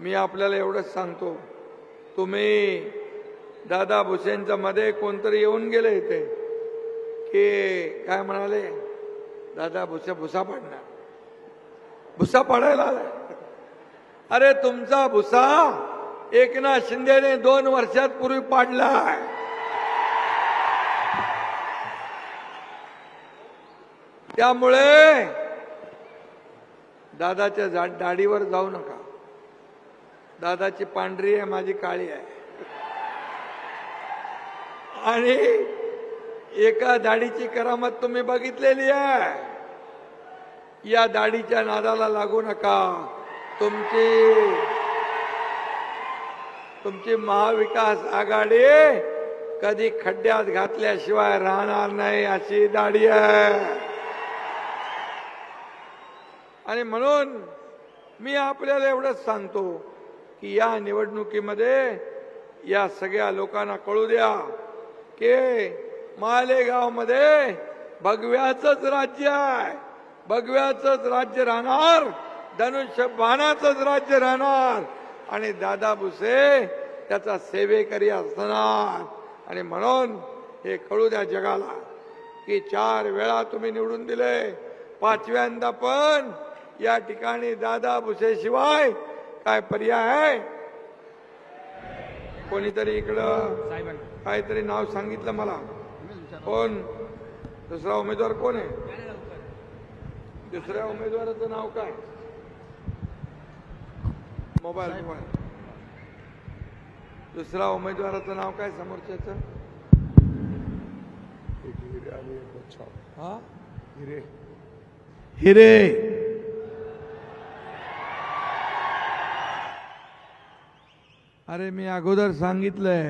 मी आपल्याला एवढंच सांगतो. तुम्ही दादा भुसेंच्या मध्ये कोणतरी येऊन गेले इथे की काय म्हणाले? दादा भुसे भुसा पाडणार. भुसा पाडायला आलाय. अरे तुमचा भुसा एकनाथ शिंदेने दोन वर्षात पूर्वी पाडलाय त्यामुळे दादाच्या जा- दाढीवर जाऊ नका. दादाची पांढरी आहे माझी काळी आहे. आणि एका दाढीची करामत तुम्ही बघितलेली आहे. या दाढीच्या नादाला लागू नका. तुमची तुमची महाविकास आघाडी कधी खड्ड्यात घातल्याशिवाय राहणार नाही अशी दाढी आहे. आणि म्हणून मी आपल्याला एवढंच सांगतो की या निवडणुकीमध्ये या सगळ्या लोकांना कळू द्या की मालेगावमध्ये भगव्याचंच राज्य आहे. भगव्याचंच राज्य राहणार धनुष्यबाणाचंच राज्य राहणार. आणि दादा भुसे त्याचा सेवेकरी असणार. आणि म्हणून हे कळू द्या जगाला की चार वेळा तुम्ही निवडून दिले. पाचव्यांदा पण या ठिकाणी दादा भुसे शिवाय काय पर्याय आहे? कोणीतरी इकडं काहीतरी नाव सांगितलं मला. कोण? दुसरा उमेदवार कोण आहे? दुसऱ्या उमेदवाराचं नाव काय? Mobile mobile. दुसरा उमेदवाराचं नाव काय समोरच्याचं? हा? हिरे. हिरे. अरे मी अगोदर सांगितलंय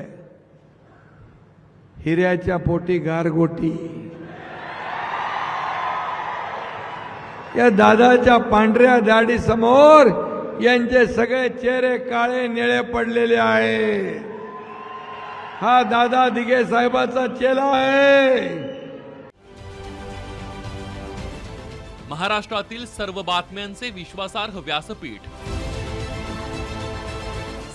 हिऱ्याच्या पोटी गारगोटी. या दादाच्या पांढऱ्या दाढी समोर यांचे सगळे चेहरे काळे निळे पडलेले आहे. हा दादा दिघे साहेबाचा चेला आहे. महाराष्ट्रातील सर्व बातम्यांचे विश्वासार्ह व्यासपीठ.